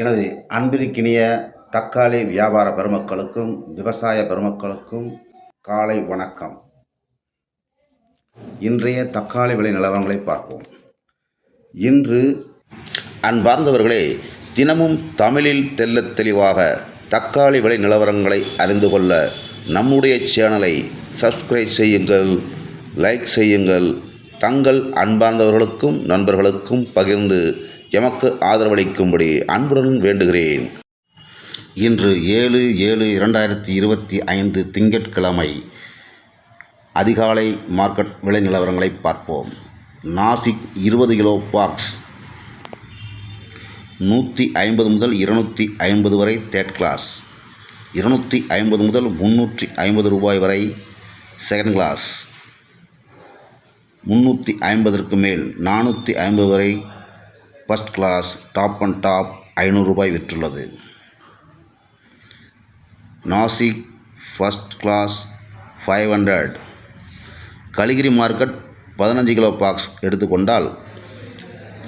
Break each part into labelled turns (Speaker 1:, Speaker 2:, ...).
Speaker 1: எனது அன்பிற்கினிய தக்காளி வியாபார பெருமக்களுக்கும் விவசாய பெருமக்களுக்கும் காலை வணக்கம். இன்றைய தக்காளி விலை நிலவரங்களை பார்ப்போம். இன்று அன்பார்ந்தவர்களே தினமும் தமிழில் தெள்ளத் தெளிவாக தக்காளி விலை நிலவரங்களை அறிந்து கொள்ள நம்முடைய சேனலை சப்ஸ்கிரைப் செய்யுங்கள் லைக் செய்யுங்கள் தங்கள் அன்பார்ந்தவர்களுக்கும் நண்பர்களுக்கும் பகிர்ந்து எமக்கு ஆதரவளிக்கும்படி அன்புடன் வேண்டுகிறேன். இன்று ஏழு ஏழு இரண்டாயிரத்தி இருபத்தி ஐந்து திங்கட்கிழமை அதிகாலை மார்க்கெட் விலை நிலவரங்களை பார்ப்போம். நாசிக் இருபது கிலோ பாக்ஸ் நூற்றி ஐம்பது முதல் இருநூற்றி ஐம்பது வரை தேர்ட் கிளாஸ் இருநூற்றி ஐம்பது முதல் முந்நூற்றி ஐம்பது ரூபாய் வரை செகண்ட் கிளாஸ் முந்நூற்றி ஐம்பதற்கு மேல் நானூற்றி ஐம்பது வரை first class top and top ஐநூறு ரூபாய் விற்றுள்ளது. Nashik first class five hundred Kalikiri market பதினஞ்சு கிலோ பாக்ஸ் எடுத்துக்கொண்டால்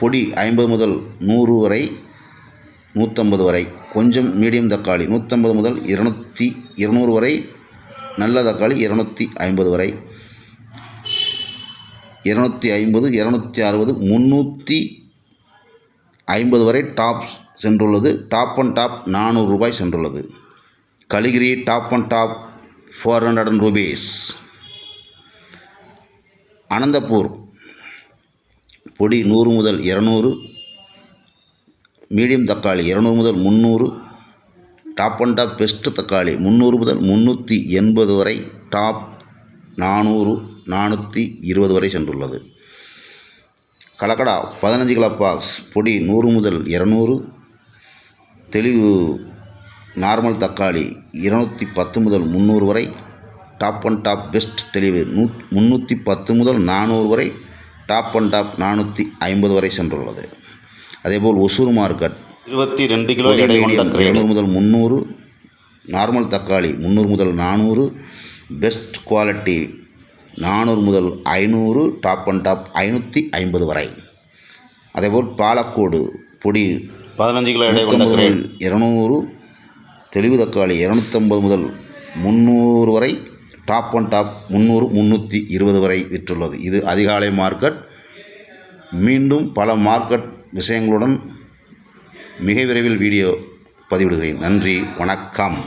Speaker 1: பொடி ஐம்பது முதல் நூறு வரை நூற்றம்பது வரை கொஞ்சம் மீடியம் தக்காளி நூற்றம்பது முதல் இருநூற்றி இருநூறு வரை நல்ல தக்காளி இருநூற்றி ஐம்பது வரை இருநூற்றி ஐம்பது இரநூத்தி அறுபது முந்நூற்றி ஐம்பது வரை டாப் சென்றுள்ளது. டாப் அண்ட் டாப் நானூறு ரூபாய் சென்றுள்ளது. Kalikiri top and top four hundred and rupees Anantapur பொடி நூறு முதல் இரநூறு மீடியம் தக்காளி இரநூறு முதல் முந்நூறு டாப் அண்ட் டாப் பெஸ்ட்டு தக்காளி முந்நூறு முதல் முந்நூற்றி எண்பது வரை டாப் நானூறு நானூற்றி இருபது வரை சென்றுள்ளது. கலக்கடா பதினஞ்சு கிலோ பாக்ஸ் பொடி நூறு முதல் இரநூறு தெளிவு நார்மல் தக்காளி இருநூற்றி பத்து முதல் முந்நூறு வரை டாப் அண்ட் டாப் பெஸ்ட் தெளிவு நூ முந்நூற்றி பத்து முதல் நானூறு வரை டாப் அண்ட் டாப் நானூற்றி ஐம்பது வரை சென்றுள்ளது. அதேபோல் ஒசூர் மார்க்கெட்
Speaker 2: இருபத்தி ரெண்டு கிலோ எடை
Speaker 1: இருநூறு முதல் முந்நூறு நார்மல் தக்காளி முந்நூறு முதல் நானூறு பெஸ்ட் குவாலிட்டி நானூறு முதல் ஐநூறு டாப் அண்ட் டாப் ஐநூற்றி ஐம்பது வரை. அதேபோல் பாலக்கோடு பொடி
Speaker 2: பதினஞ்சு கிலோ எடை கொண்ட கிரேடு
Speaker 1: இருநூறு தெளிவு தக்காளி இரநூத்தம்பது முதல் முந்நூறு வரை டாப் அண்ட் டாப் முந்நூறு முந்நூற்றி இருபது வரை விற்றுள்ளது. இது அதிகாலை மார்க்கெட் மீண்டும் பல மார்க்கெட் விஷயங்களுடன் மிக விரைவில் வீடியோ பதிவிடுகிறேன். நன்றி வணக்கம்.